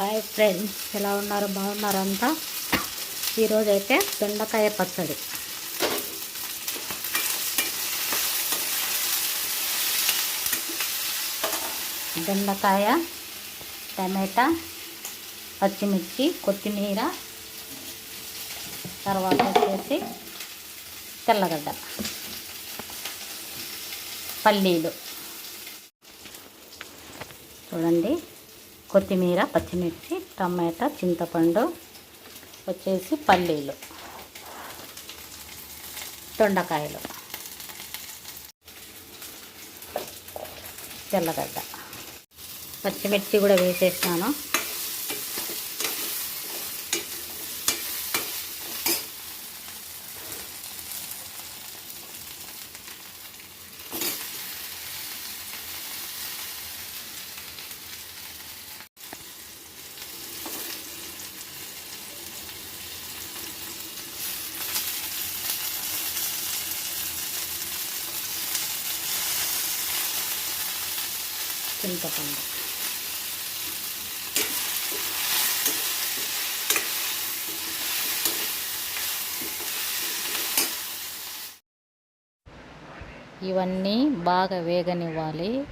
Hi friends ఎలా ఉన్నారు? బాగున్నారంతా ఈరోజైతే ఈరోజు అయితే బెండకాయ పచ్చడి. బెండకాయ టమాటా పచ్చిమిర్చి కొత్తిమీర తర్వాత వచ్చేసి తెల్లగడ్డ పల్లీలు. చూడండి. కొత్తిమీర పచ్చిమిర్చి టమాటా చింతపండు వచ్చేసి పల్లీలు దొండకాయలు తెల్లగడ్డ. పచ్చిమిర్చి కూడా వేసేసినాను చింతపండు. ఇవన్నీ బాగా వేగనివ్వాలి.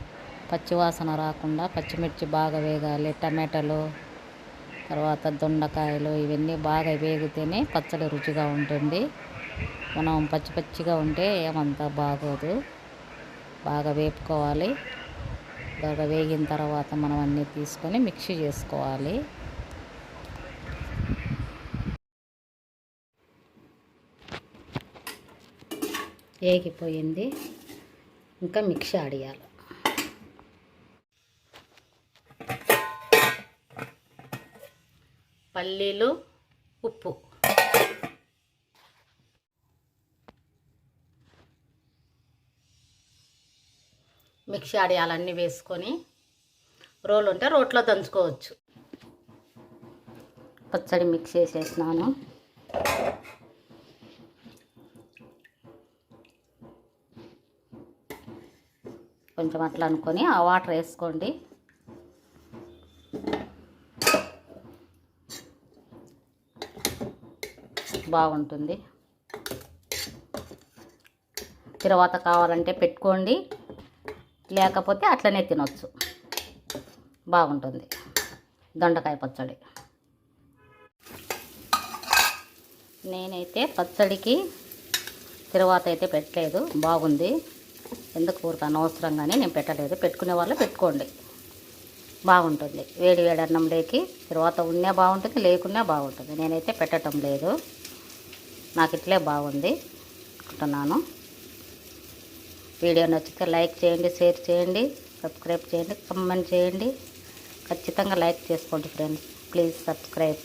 పచ్చివాసన రాకుండా పచ్చిమిర్చి బాగా వేగాలి. టమాటాలు తర్వాత దొండకాయలు ఇవన్నీ బాగా వేగితేనే పచ్చడి రుచిగా ఉంటుంది. మనం పచ్చి పచ్చిగా ఉంటే ఏమంతా బాగోదు. బాగా వేపుకోవాలి. బాగా వేగిన తర్వాత మనం అన్నీ తీసుకొని మిక్సీ చేసుకోవాలి. వేగిపోయింది. ఇంకా మిక్సీ ఆడియాలి. పల్లీలు ఉప్పు. మిక్సీ ఆడియాలన్నీ వేసుకొని రోలు ఉంటే రోట్లో దంచుకోవచ్చు. పచ్చడి మిక్స్ చేసేసినాను. కొంచెం అట్లా అనుకొని ఆ వాటర్ వేసుకోండి. బాగుంటుంది. తర్వాత కావాలంటే పెట్టుకోండి. లేకపోతే అట్లనే తినొచ్చు. బాగుంటుంది. దొండకాయ పచ్చడి. నేనైతే పచ్చడికి తర్వాత అయితే పెట్టలేదు. బాగుంది. ఎందుకు ఊరికి అనవసరంగానే నేను పెట్టలేదు. పెట్టుకునే వాళ్ళు పెట్టుకోండి. బాగుంటుంది. వేడి వేడి అన్నం లేకి తర్వాత ఉన్నా బాగుంటుంది లేకున్నా బాగుంటుంది. నేనైతే పెట్టడం లేదు. నాకు ఇట్లే బాగుంది. అనుకుంటున్నాను వీడియో నచ్చితే లైక్ చేయండి షేర్ చేయండి సబ్స్క్రైబ్ చేయండి కమెంట్ చేయండి. ఖచ్చితంగా లైక్ చేసుకోండి ఫ్రెండ్స్. Please subscribe.